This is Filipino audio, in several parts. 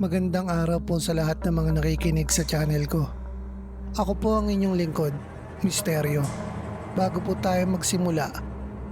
Magandang araw po sa lahat ng mga nakikinig sa channel ko. Ako po ang inyong lingkod, Misteryo. Bago po tayo magsimula,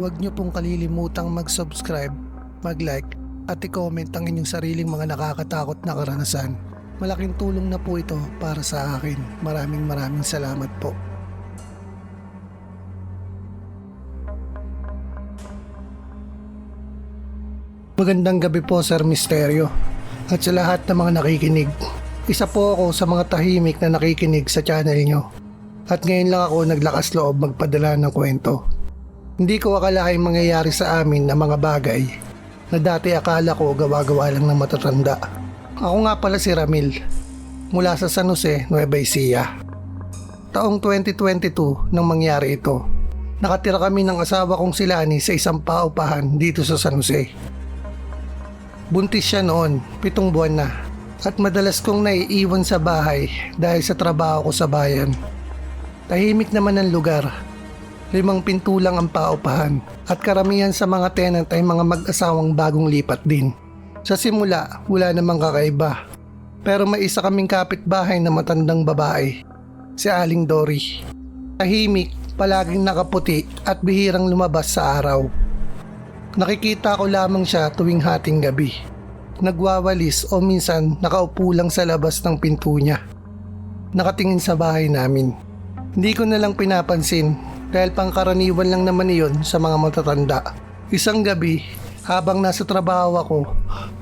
huwag niyo pong kalilimutang mag-subscribe, mag-like, at i-comment ang inyong sariling mga nakakatakot na karanasan. Malaking tulong na po ito para sa akin. Maraming maraming salamat po. Magandang gabi po Sir Misteryo at sa lahat ng mga nakikinig. Isa po ako sa mga tahimik na nakikinig sa channel nyo. At ngayon lang ako naglakas loob magpadala ng kwento. Hindi ko akalaing mangyayari sa amin na mga bagay na dati akala ko gawa-gawa lang ng matatanda. Ako nga pala si Ramil mula sa San Jose, Nueva Ecija. Taong 2022 nang mangyari ito. Nakatira kami ng asawa kong silani sa isang paupahan dito sa San Jose. Buntis siya noon, pitong buwan na. At madalas kong naiiwan sa bahay dahil sa trabaho ko sa bayan. Tahimik naman ang lugar. Limang pinto lang ang paupahan at karamihan sa mga tenant ay mga mag-asawang bagong lipat din. Sa simula, wala namang kakaiba. Pero may isa kaming kapitbahay na matandang babae, si Aling Dory. Tahimik, palaging nakaputi at bihirang lumabas sa araw. Nakikita ko lamang siya tuwing hating gabi. Nagwawalis o minsan nakaupo lang sa labas ng pinto niya. Nakatingin sa bahay namin. Hindi ko na lang pinapansin dahil pangkaraniwan lang naman iyon sa mga matatanda. Isang gabi, habang nasa trabaho ako,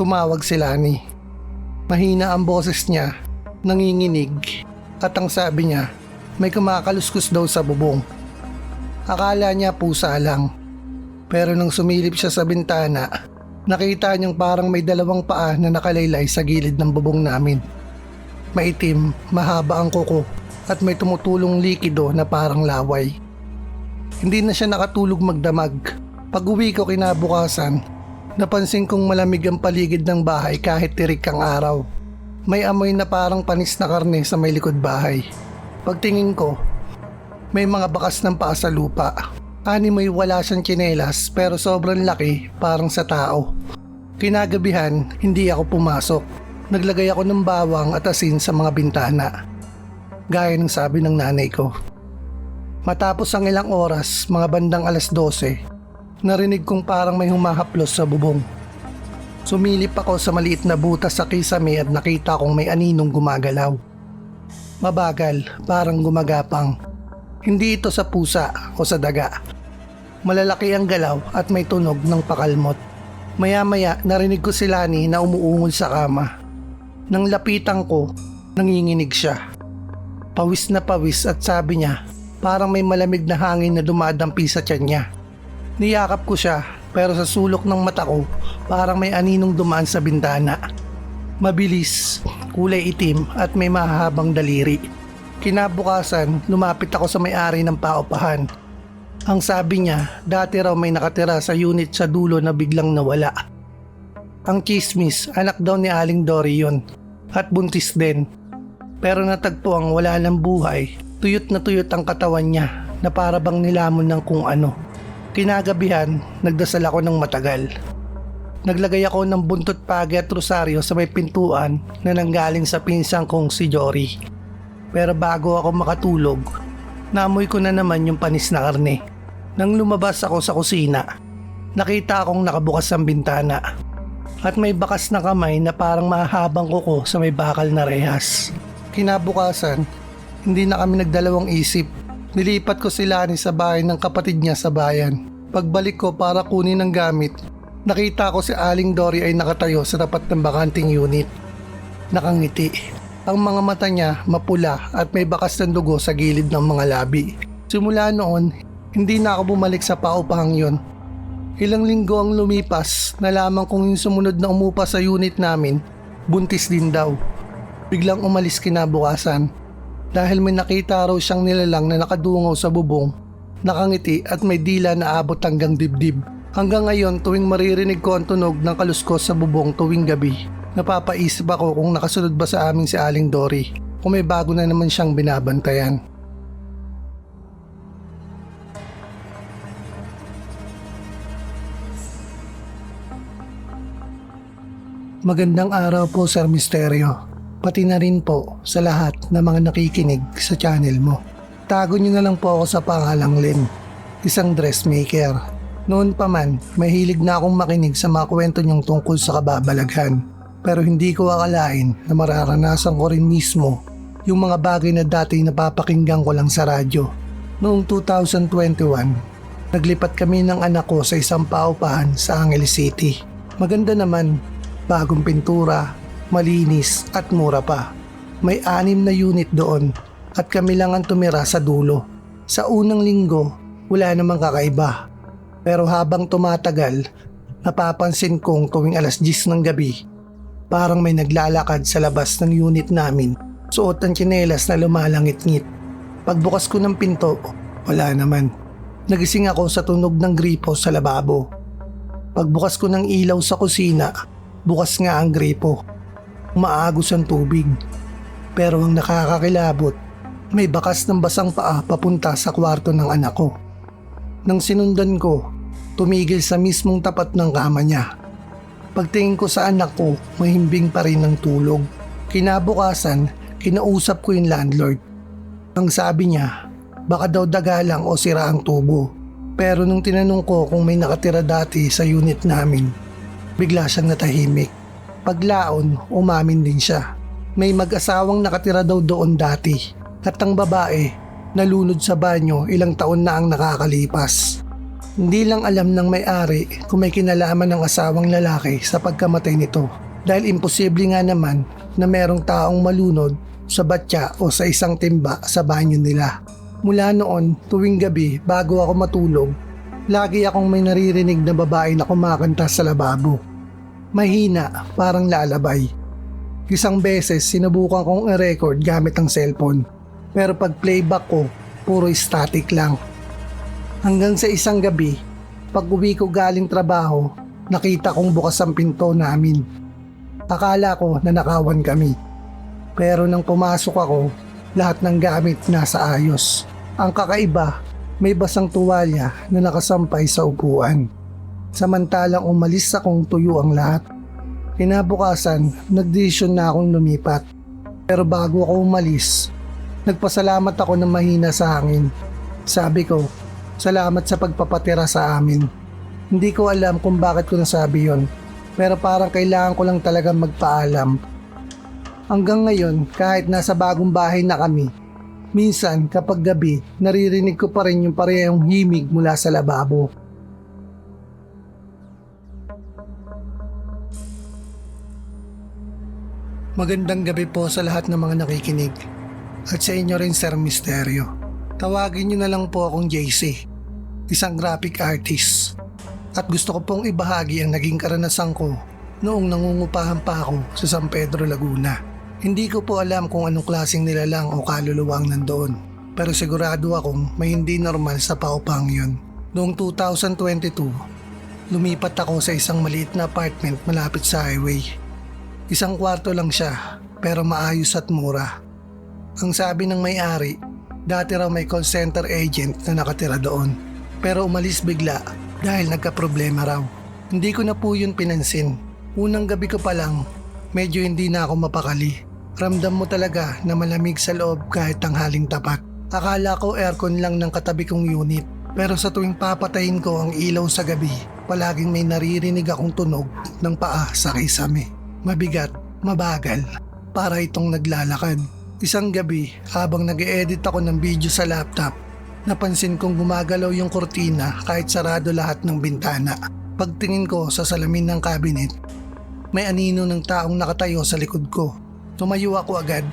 tumawag si Lani. Mahina ang boses niya, nanginginig, at ang sabi niya, may kumakaluskus daw sa bubong. Akala niya pusa lang. Pero nang sumilip siya sa bintana, nakita niyang parang may dalawang paa na nakalaylay sa gilid ng bubong namin. Maitim, mahaba ang kuko at may tumutulong likido na parang laway. Hindi na siya nakatulog magdamag. Pag uwi ko kinabukasan, napansin kong malamig ang paligid ng bahay kahit tirik ang araw. May amoy na parang panis na karne sa may likod bahay. Pagtingin ko, may mga bakas ng paa sa lupa. Ani may wala siyang tsinelas pero sobrang laki parang sa tao. Kinagabihan, hindi ako pumasok. Naglagay ako ng bawang at asin sa mga bintana. Gaya ng sabi ng nanay ko. Matapos ang ilang oras, mga bandang alas 12, narinig kong parang may humahaplos sa bubong. Sumilip ako sa maliit na butas sa kisame at nakita kong may aninong gumagalaw. Mabagal, parang gumagapang. Hindi ito sa pusa o sa daga. Malalaki ang galaw at may tunog ng pakalmot. Maya-maya narinig ko si Lani na umuungol sa kama. Nang lapitan ko, nanginginig siya. Pawis na pawis at sabi niya, parang may malamig na hangin na dumadampi sa tiyan niya. Niyakap ko siya pero sa sulok ng mata ko, parang may aninong dumaan sa bintana. Mabilis, kulay itim at may mahahabang daliri. Kinabukasan, lumapit ako sa may-ari ng paupahan. Ang sabi niya, dati raw may nakatira sa unit sa dulo na biglang nawala. Ang chismis, anak daw ni Aling Dory yun. At buntis din. Pero natagpo ang wala ng buhay, tuyot na tuyot ang katawan niya na para bang nilamon ng kung ano. Kinagabihan, nagdasal ako ng matagal. Naglagay ako ng buntot pagi at rosaryo sa may pintuan na nanggaling sa pinsang kong si Jory. Pero bago ako makatulog, naamoy ko na naman yung panis na karne. Nang lumabas ako sa kusina, nakita akong nakabukas ang bintana at may bakas na kamay na parang mahabang kuko sa may bakal na rehas. Kinabukasan, hindi na kami nagdalawang isip. Nilipat ko si Lani sa bahay ng kapatid niya sa bayan. Pagbalik ko para kunin ang gamit, nakita ko si Aling Dory ay nakatayo sa tapat ng bakanting unit. Nakangiti. Ang mga mata niya mapula at may bakas ng dugo sa gilid ng mga labi. Simula noon, hindi na ako bumalik sa paupahang yon. Ilang linggo ang lumipas, nalaman kong yung sumunod na umupa sa unit namin, buntis din daw. Biglang umalis kinabukasan dahil may nakita raw siyang nilalang na nakadungaw sa bubong, nakangiti at may dila na abot hanggang dibdib. Hanggang ngayon tuwing maririnig ko ang tunog ng kaluskos sa bubong tuwing gabi, napapaisip ako kung nakasunod ba sa amin si Aling Dory kung may bago na naman siyang binabantayan. Magandang araw po Sir Misterio. Pati na rin po sa lahat na mga nakikinig sa channel mo. Tago niyo na lang po ako sa pangalang Len, isang dressmaker. Noon pa man, mahilig na akong makinig sa mga kwento niyong tungkol sa kababalaghan. Pero hindi ko akalain na mararanasan ko rin mismo yung mga bagay na dati napapakinggan ko lang sa radyo. Noong 2021, naglipat kami ng anak ko sa isang paupahan sa Angeles City. Maganda naman, bagong pintura, malinis at mura pa. May anim na unit doon at kami lang ang tumira sa dulo. Sa unang linggo, wala namang kakaiba. Pero habang tumatagal, napapansin kong tuwing alas 10 ng gabi, parang may naglalakad sa labas ng unit namin. Suot ang tsinelas na lumalangit-ngit. Pagbukas ko ng pinto, wala naman. Nagising ako sa tunog ng gripo sa lababo. Pagbukas ko ng ilaw sa kusina, bukas nga ang gripo. Maagos ang tubig. Pero ang nakakakilabot, may bakas ng basang paa papunta sa kwarto ng anak ko. Nang sinundan ko, tumigil sa mismong tapat ng kama niya. Pagtingin ko sa anak ko, mahimbing pa rin ng tulog. Kinabukasan, kinausap ko yung landlord. Ang sabi niya, baka daw daga lang o sira ang tubo. Pero nung tinanong ko kung may nakatira dati sa unit namin, bigla siyang natahimik. Paglaon, umamin din siya. May mag-asawang nakatira daw doon dati at ang babae nalunod sa banyo ilang taon na ang nakakalipas. Hindi lang alam ng may-ari kung may kinalaman ng asawang lalaki sa pagkamatay nito dahil imposible nga naman na merong taong malunod sa batya o sa isang timba sa banyo nila. Mula noon, tuwing gabi bago ako matulog, lagi akong may naririnig na babae na kumakanta sa lababo. Mahina, parang lalabay. Isang beses sinubukan kong i-record gamit ang cellphone. Pero pag playback ko, puro static lang. Hanggang sa isang gabi, pag uwi ko galing trabaho, nakita kong bukas ang pinto namin. Akala ko na nakawan kami. Pero nang pumasok ako, lahat ng gamit nasa ayos. Ang kakaiba, may basang tuwalya na nakasampay sa upuan. Samantalang umalis akong tuyo ang lahat. Kinabukasan, nagdesisyon na akong lumipat. Pero bago ako umalis, nagpasalamat ako ng mahina sa hangin. Sabi ko, salamat sa pagpapatira sa amin. Hindi ko alam kung bakit ko nasabi yon, pero parang kailangan ko lang talaga magpaalam. Hanggang ngayon, kahit nasa bagong bahay na kami, minsan kapag gabi, naririnig ko pa rin yung parehong himig mula sa lababo. Magandang gabi po sa lahat ng mga nakikinig. At sa inyo rin Sir Misterio. Tawagin niyo na lang po akong JC, isang graphic artist. At gusto ko pong ibahagi ang naging karanasan ko noong nangungupahan pa ako sa San Pedro, Laguna. Hindi ko po alam kung anong klaseng nilalang o kaluluwang nandoon. Pero sigurado akong may hindi normal sa paupang yun. Noong 2022, lumipat ako sa isang maliit na apartment malapit sa highway. Isang kwarto lang siya, pero maayos at mura. Ang sabi ng may-ari, dati raw may call center agent na nakatira doon. Pero umalis bigla dahil nagka-problema raw. Hindi ko na po yun pinansin. Unang gabi ko pa lang, medyo hindi na ako mapakali. Ramdam mo talaga na malamig sa loob kahit tanghaling tapat. Akala ko aircon lang ng katabi kong unit. Pero sa tuwing papatayin ko ang ilaw sa gabi, palaging may naririnig akong tunog ng paa sa kisame. Mabigat, mabagal, para itong naglalakad. Isang gabi, habang nag edit ako ng video sa laptop, napansin kong gumagalaw yung kortina kahit sarado lahat ng bintana. Pagtingin ko sa salamin ng cabinet, may anino ng taong nakatayo sa likod ko. Tumayo ako agad.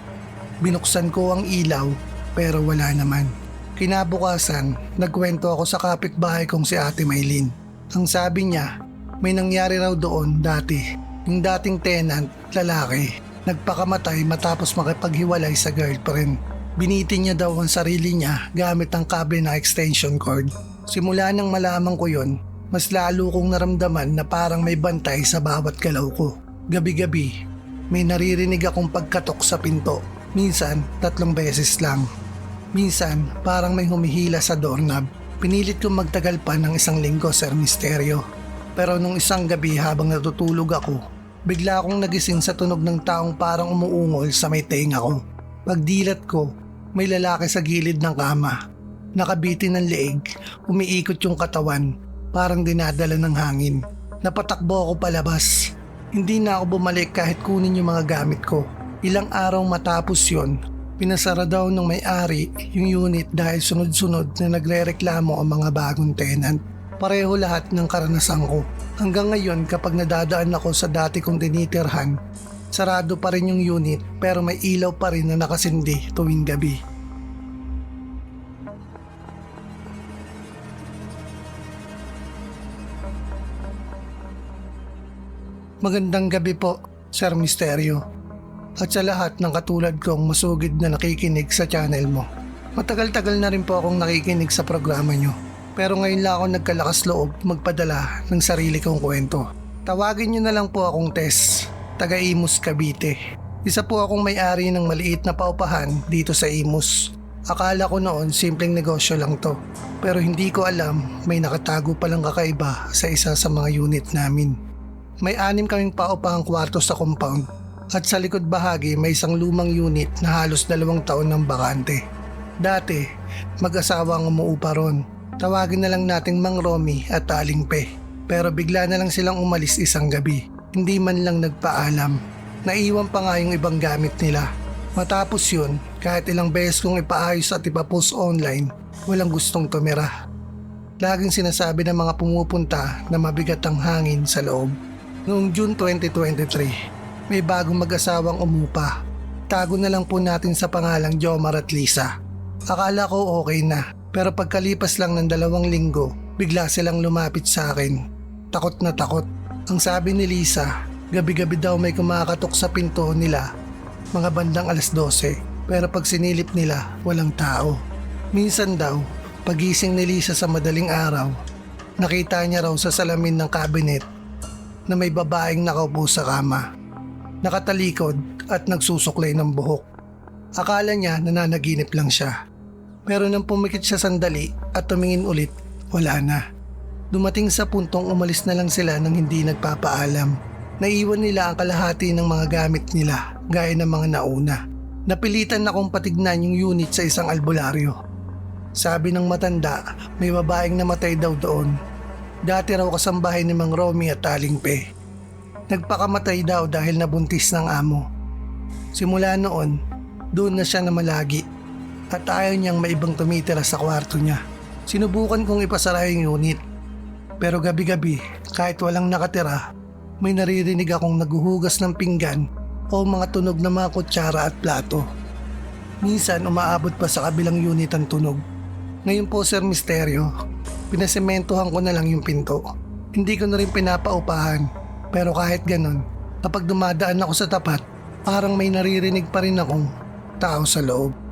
Binuksan ko ang ilaw pero wala naman. Kinabukasan, nagkwento ako sa kapitbahay kong si Ate Maylin. Ang sabi niya, may nangyari raw doon dati. Yung dating tenant, lalaki, nagpakamatay matapos makipaghiwalay sa girlfriend. Biniti niya daw ang sarili niya gamit ang kable na extension cord. Simula nang malaman ko yon, mas lalo kong naramdaman na parang may bantay sa bawat galaw ko. Gabi-gabi, may naririnig akong pagkatok sa pinto. Minsan, tatlong beses lang. Minsan, parang may humihila sa doorknob. Pinilit kong magtagal pa ng isang linggo, Sir Misterio. Pero nung isang gabi habang natutulog ako, Bigla akong nagising sa tunog ng taong parang umuungol sa may tenga ko. Pagdilat ko, may lalaki sa gilid ng kama. Nakabitin ng leeg, umiikot yung katawan, parang dinadala ng hangin. Napatakbo ako palabas. Hindi na ako bumalik kahit kunin yung mga gamit ko. Ilang araw matapos yon, pinasara daw ng may-ari yung unit dahil sunod-sunod na nagre-reklamo ang mga bagong tenant. Pareho lahat ng karanasan ko. Hanggang ngayon kapag nadadaan ako sa dati kong dinitirhan, sarado pa rin yung unit pero may ilaw pa rin na nakasindi tuwing gabi. Magandang gabi po, Sir Misterio. At sa lahat ng katulad kong masugid na nakikinig sa channel mo. Matagal-tagal na rin po akong nakikinig sa programa nyo. Pero ngayon lang ako nagkalakas loob magpadala ng sarili kong kwento. Tawagin nyo na lang po akong Tess, taga Imus, Cavite. Isa po akong may-ari ng maliit na paupahan dito sa Imus. Akala ko noon simpleng negosyo lang to. Pero hindi ko alam may nakatago palang kakaiba sa isa sa mga unit namin. May anim kaming paupahang kwarto sa compound at sa likod bahagi may isang lumang unit na halos dalawang taon ng bakante. Dati, mag-asawa ang umuupa ron. Tawagin na lang nating Mang Romy at Aling Pe. Pero bigla na lang silang umalis isang gabi. Hindi man lang nagpaalam. Naiwan pa nga yung ibang gamit nila. Matapos yun, kahit ilang beses kong ipaayos at ipapost online, walang gustong tumira. Laging sinasabi ng mga pumupunta na mabigat ang hangin sa loob. Noong June 2023, may bagong mag-asawang umupa. Tago na lang po natin sa pangalang Jomar at Lisa. Akala ko okay na, pero pagkalipas lang ng dalawang linggo, bigla silang lumapit sa akin. Takot na takot. Ang sabi ni Lisa, gabi-gabi daw may kumakatok sa pinto nila, mga bandang alas 12. Pero pag sinilip nila, walang tao. Minsan daw, pagising ni Lisa sa madaling araw, nakita niya raw sa salamin ng cabinet na may babaeng nakaupo sa kama. Nakatalikod at nagsusuklay ng buhok. Akala niya nananaginip lang siya. Pero nang pumikit siya sandali at tumingin ulit, wala na. Dumating sa puntong umalis na lang sila nang hindi nagpapaalam. Naiwan nila ang kalahati ng mga gamit nila gaya ng mga nauna. Napilitan akong patignan yung unit sa isang albularyo. Sabi ng matanda, may babaeng namatay daw doon. Dati raw kasambahay ni Mang Romy at Aling Pe. Nagpakamatay daw dahil nabuntis ng amo. Simula noon, doon na siya na malagi at ayaw niyang maibang tumitira sa kwarto niya. Sinubukan kong ipasara yung unit. Pero gabi-gabi, kahit walang nakatira, may naririnig akong naguhugas ng pinggan o mga tunog ng mga kutsara at plato. Minsan umaabot pa sa kabilang unit ang tunog. Ngayon po Sir Misterio, pinasementohan ko na lang yung pinto. Hindi ko na rin pinapaupahan. Pero kahit ganun, kapag dumadaan ako sa tapat, parang may naririnig pa rin akong tao sa loob.